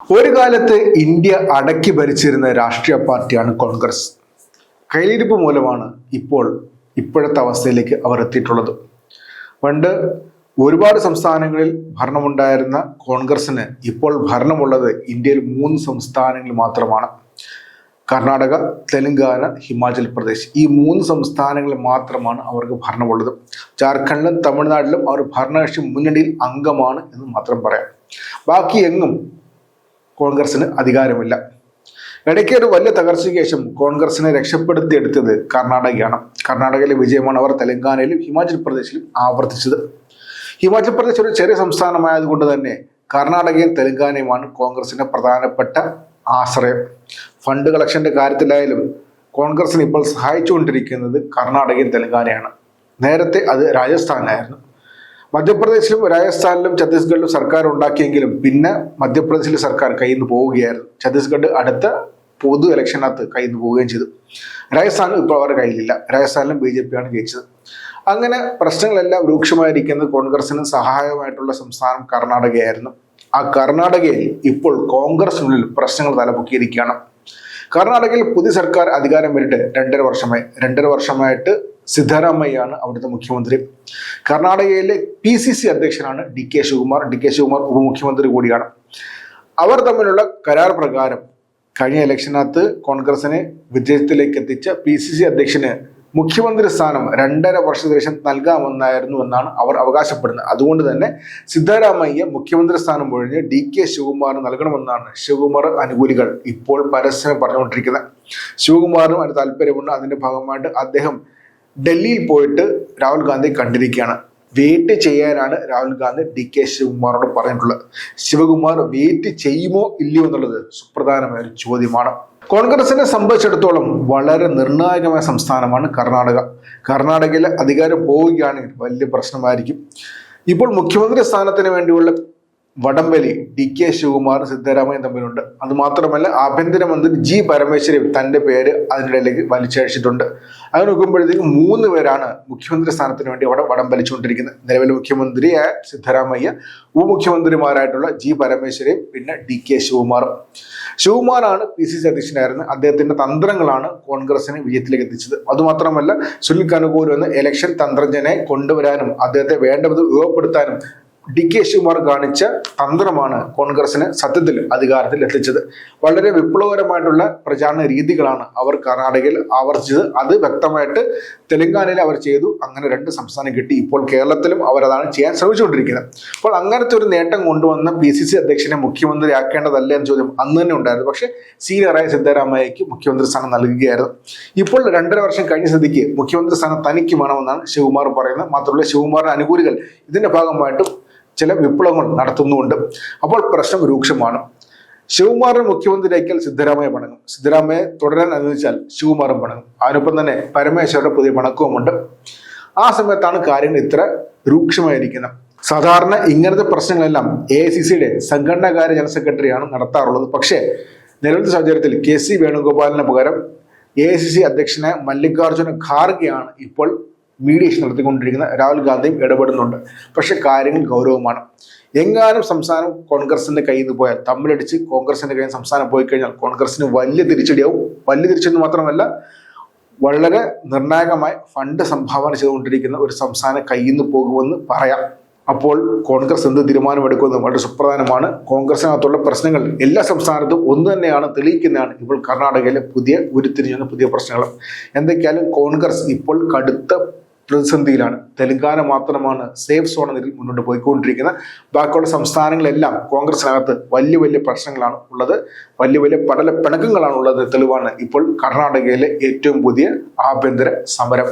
ഒരു കാലത്ത് ഇന്ത്യ അടക്കി ഭരിച്ചിരുന്ന രാഷ്ട്രീയ പാർട്ടിയാണ് കോൺഗ്രസ്. കയ്യിലിരിപ്പ് മൂലമാണ് ഇപ്പോൾ ഇപ്പോഴത്തെ അവസ്ഥയിലേക്ക് അവർ എത്തിയിട്ടുള്ളത്. പണ്ട് ഒരുപാട് സംസ്ഥാനങ്ങളിൽ ഭരണമുണ്ടായിരുന്ന കോൺഗ്രസിന് ഇപ്പോൾ ഭരണമുള്ളത് ഇന്ത്യയിൽ മൂന്ന് സംസ്ഥാനങ്ങളിൽ മാത്രമാണ്. കർണാടക തെലങ്കാന ഹിമാചൽ പ്രദേശ്. ഈ മൂന്ന് സംസ്ഥാനങ്ങളിൽ മാത്രമാണ് അവർക്ക് ഭരണമുള്ളത്. ജാർഖണ്ഡിലും തമിഴ്നാട്ടിലും അവർ ഭരണകക്ഷി മുന്നണിയിൽ അംഗമാണ് എന്ന് മാത്രം പറയാം. ബാക്കി എങ്ങും കോൺഗ്രസിന് അധികാരമില്ല. ഇടയ്ക്ക് ഒരു വലിയ തകർച്ചയ്ക്ക് ശേഷം കോൺഗ്രസിനെ രക്ഷപ്പെടുത്തിയെടുത്തത് കർണാടകയാണ്. കർണാടകയിലെ വിജയമാണ് അവർ തെലങ്കാനയിലും ഹിമാചൽ പ്രദേശിലും ആവർത്തിച്ചത്. ഹിമാചൽ പ്രദേശ് ഒരു ചെറിയ സംസ്ഥാനമായതുകൊണ്ട് തന്നെ കർണാടകയും തെലങ്കാനയുമാണ് കോൺഗ്രസിന്റെ പ്രധാനപ്പെട്ട ആശ്രയം. ഫണ്ട് കളക്ഷന്റെ കാര്യത്തിലായാലും കോൺഗ്രസിന് ഇപ്പോൾ സഹായിച്ചുകൊണ്ടിരിക്കുന്നത് കർണാടകയും തെലങ്കാനയാണ്. നേരത്തെ അത് രാജസ്ഥാനായിരുന്നു. മധ്യപ്രദേശിലും രാജസ്ഥാനിലും ഛത്തീസ്ഗഡിലും സർക്കാർ ഉണ്ടാക്കിയെങ്കിലും പിന്നെ മധ്യപ്രദേശിലെ സർക്കാർ കയ്യിൽ നിന്ന് പോവുകയായിരുന്നു. ഛത്തീസ്ഗഡ് അടുത്ത പൊതു ഇലക്ഷനകത്ത് കയ്യിൽ നിന്ന് പോവുകയും ചെയ്തു. രാജസ്ഥാനും ഇപ്പോൾ അവരുടെ കയ്യിലില്ല. രാജസ്ഥാനിലും ബി ജെ പിയാണ് ജയിച്ചത്. അങ്ങനെ പ്രശ്നങ്ങളെല്ലാം രൂക്ഷമായിരിക്കുന്നത് കോൺഗ്രസിന് സഹായമായിട്ടുള്ള സംസ്ഥാനം കർണാടകയായിരുന്നു. ആ കർണാടകയിൽ ഇപ്പോൾ കോൺഗ്രസിനുള്ളിൽ പ്രശ്നങ്ങൾ തലപൊക്കിയിരിക്കുകയാണ്. കർണാടകയിൽ പുതിയ സർക്കാർ അധികാരം വരിട്ട് രണ്ടര വർഷമായി. രണ്ടര വർഷമായിട്ട് സിദ്ധരാമയ്യാണ് അവിടുത്തെ മുഖ്യമന്ത്രി. കർണാടകയിലെ P C C അധ്യക്ഷനാണ് D K Shivakumar. D K Shivakumar ഉപമുഖ്യമന്ത്രി കൂടിയാണ്. അവർ തമ്മിലുള്ള കരാർ പ്രകാരം കഴിഞ്ഞ ഇലക്ഷനകത്ത് കോൺഗ്രസിനെ വിജയത്തിലേക്ക് എത്തിച്ച പി സി സി അധ്യക്ഷന് മുഖ്യമന്ത്രി സ്ഥാനം രണ്ടര വർഷത്തിന് നൽകാമെന്നായിരുന്നു എന്നാണ് അവർ അവകാശപ്പെടുന്നത്. അതുകൊണ്ട് തന്നെ സിദ്ധരാമയ്യ മുഖ്യമന്ത്രി സ്ഥാനം ഒഴിഞ്ഞ് ഡി കെ ശിവകുമാറിന് നൽകണമെന്നാണ് ശിവകുമാർ അനുകൂലികൾ ഇപ്പോൾ പരസ്യം പറഞ്ഞുകൊണ്ടിരിക്കുന്നത്. ശിവകുമാറിനും അതിന് താല്പര്യമുണ്ട്. അതിന്റെ ഭാഗമായിട്ട് അദ്ദേഹം ഡൽഹിയിൽ പോയിട്ട് രാഹുൽ ഗാന്ധി കണ്ടിരിക്കുകയാണ്. വെയിറ്റ് ചെയ്യാനാണ് രാഹുൽ ഗാന്ധി ഡി കെ ശിവകുമാറോട് പറഞ്ഞിട്ടുള്ളത്. ശിവകുമാർ വെയിറ്റ് ചെയ്യുമോ ഇല്ലയോ എന്നുള്ളത് സുപ്രധാനമായ ഒരു ചോദ്യമാണ്. കോൺഗ്രസിനെ സംബന്ധിച്ചിടത്തോളം വളരെ നിർണായകമായ സംസ്ഥാനമാണ് കർണാടക. കർണാടകയിലെ അധികാരം പോവുകയാണെങ്കിൽ വലിയ പ്രശ്നമായിരിക്കും. ഇപ്പോൾ മുഖ്യമന്ത്രി സ്ഥാനത്തിന് വേണ്ടിയുള്ള വടംവലി ഡി കെ ശിവകുമാർ സിദ്ധരാമയ്യൻ തമ്മിലുണ്ട്. അതുമാത്രമല്ല ആഭ്യന്തരമന്ത്രി ജി പരമേശ്വരൻ തന്റെ പേര് അതിനിടയിലേക്ക് വലിച്ചഴിച്ചിട്ടുണ്ട്. അങ്ങനെ നോക്കുമ്പോഴത്തേക്കും മൂന്ന് പേരാണ് മുഖ്യമന്ത്രി സ്ഥാനത്തിന് വേണ്ടി അവിടെ വടം വലിച്ചുകൊണ്ടിരിക്കുന്നത്. നിലവിലെ മുഖ്യമന്ത്രിയായ സിദ്ധരാമയ്യ ഉപമുഖ്യമന്ത്രിമാരായിട്ടുള്ള ജി പരമേശ്വരൻ പിന്നെ ഡി കെ ശിവകുമാറും ശിവകുമാറാണ് പി സി സി അധ്യക്ഷനായിരുന്നത്. അദ്ദേഹത്തിന്റെ തന്ത്രങ്ങളാണ് കോൺഗ്രസിനെ വിജയത്തിലേക്ക് എത്തിച്ചത്. അതുമാത്രമല്ല സുനിൽ കനുകൂർ എന്ന ഇലക്ഷൻ തന്ത്രജ്ഞനെ കൊണ്ടുവരാനും അദ്ദേഹത്തെ വേണ്ടവിധം ഉപയോഗപ്പെടുത്താനും ഡി കെ ശിവകുമാർ കാണിച്ച തന്ത്രമാണ് കോൺഗ്രസിന് സത്യത്തിൽ അധികാരത്തിൽ എത്തിച്ചത്. വളരെ വിപ്ലവകരമായിട്ടുള്ള പ്രചാരണ രീതികളാണ് അവർ കർണാടകയിൽ ആവർത്തിച്ചത്. അത് വ്യക്തമായിട്ട് തെലങ്കാനയിൽ അവർ ചെയ്തു. അങ്ങനെ രണ്ട് സംസ്ഥാനം കിട്ടി. ഇപ്പോൾ കേരളത്തിലും അവരതാണ് ചെയ്യാൻ ശ്രമിച്ചുകൊണ്ടിരിക്കുന്നത്. അപ്പോൾ അങ്ങനത്തെ ഒരു നേട്ടം കൊണ്ടുവന്ന പി സി സി അധ്യക്ഷനെ മുഖ്യമന്ത്രി ആക്കേണ്ടതല്ല എന്ന ചോദ്യം അന്ന് തന്നെ ഉണ്ടായിരുന്നു. പക്ഷേ സീനിയറായ സിദ്ധരാമയ്യക്ക് മുഖ്യമന്ത്രി സ്ഥാനം നൽകുകയായിരുന്നു. ഇപ്പോൾ രണ്ടര വർഷം കഴിഞ്ഞ സ്ഥിതിക്ക് മുഖ്യമന്ത്രി സ്ഥാനം തനിക്ക് വേണമെന്നാണ് ശിവകുമാർ പറയുന്നത്. മാത്രമല്ല ശിവകുമാറിന്റെ അനുകൂലികൾ ഇതിന്റെ ഭാഗമായിട്ടും ചില വിപ്ലവങ്ങൾ നടത്തുന്നുമുണ്ട്. അപ്പോൾ പ്രശ്നം രൂക്ഷമാണ്. ശിവകുമാറിന് മുഖ്യമന്ത്രിയാക്കിയാൽ സിദ്ധരാമയ്യ പണങ്ങും സിദ്ധരാമയ്യ തുടരാൻ അനുവദിച്ചാൽ ശിവകുമാറും പണങ്ങും അതിനൊപ്പം തന്നെ പരമേശ്വരുടെ പുതിയ പണക്കവുമുണ്ട് ആ സമയത്താണ് കാര്യങ്ങൾ ഇത്ര രൂക്ഷമായിരിക്കുന്നത്. സാധാരണ ഇങ്ങനത്തെ പ്രശ്നങ്ങളെല്ലാം എ ഐ സി സിയുടെ സംഘടനാകാര്യ ജനറൽ സെക്രട്ടറിയാണ് നടത്താറുള്ളത്. പക്ഷേ നിലവിലത്തെ സാഹചര്യത്തിൽ കെ സി വേണുഗോപാലിന് പകരം എ ഐ സി സി അധ്യക്ഷനായ മല്ലികാർജുന ഖാർഗെയാണ് ഇപ്പോൾ മീഡിയേഷൻ നടത്തിക്കൊണ്ടിരിക്കുന്ന രാഹുൽ ഗാന്ധിയും ഇടപെടുന്നുണ്ട്. പക്ഷെ കാര്യങ്ങൾ ഗൗരവമാണ്. എങ്ങാനും സംസ്ഥാനം കോൺഗ്രസിന്റെ കയ്യിൽ നിന്ന് പോയാൽ തമ്മിലടിച്ച് കോൺഗ്രസിന്റെ കയ്യിൽ സംസ്ഥാനം പോയി കഴിഞ്ഞാൽ കോൺഗ്രസിന് വലിയ തിരിച്ചടിയാവും. വലിയ തിരിച്ചടി മാത്രമല്ല വളരെ നിർണായകമായി ഫണ്ട് സംഭാവന ചെയ്തുകൊണ്ടിരിക്കുന്ന ഒരു സംസ്ഥാനം കയ്യിൽ നിന്ന് പോകുമെന്ന് പറയാം. അപ്പോൾ കോൺഗ്രസ് എന്ത് തീരുമാനമെടുക്കുന്നത് വളരെ സുപ്രധാനമാണ്. കോൺഗ്രസിനകത്തുള്ള പ്രശ്നങ്ങൾ എല്ലാ സംസ്ഥാനത്തും ഒന്ന് തന്നെയാണ് തെളിയിക്കുന്നതാണ്. ഇപ്പോൾ കർണാടകയിലെ പുതിയ ഉരുത്തിരിഞ്ഞ പുതിയ പ്രശ്നങ്ങൾ എന്തൊക്കെയാലും കോൺഗ്രസ് ഇപ്പോൾ കടുത്ത പ്രതിസന്ധിയിലാണ്. തെലങ്കാന മാത്രമാണ് സേഫ് സോൺ എന്നതിൽ മുന്നോട്ട് പോയിക്കൊണ്ടിരിക്കുന്നത്. ബാക്കിയുള്ള സംസ്ഥാനങ്ങളെല്ലാം കോൺഗ്രസിനകത്ത് വലിയ വലിയ പ്രശ്നങ്ങളാണ് ഉള്ളത്. വലിയ വലിയ പടല പിണക്കങ്ങളാണ് ഉള്ളത് തെളിവാണ് ഇപ്പോൾ കർണാടകയിലെ ഏറ്റവും പുതിയ ആഭ്യന്തര സമരം.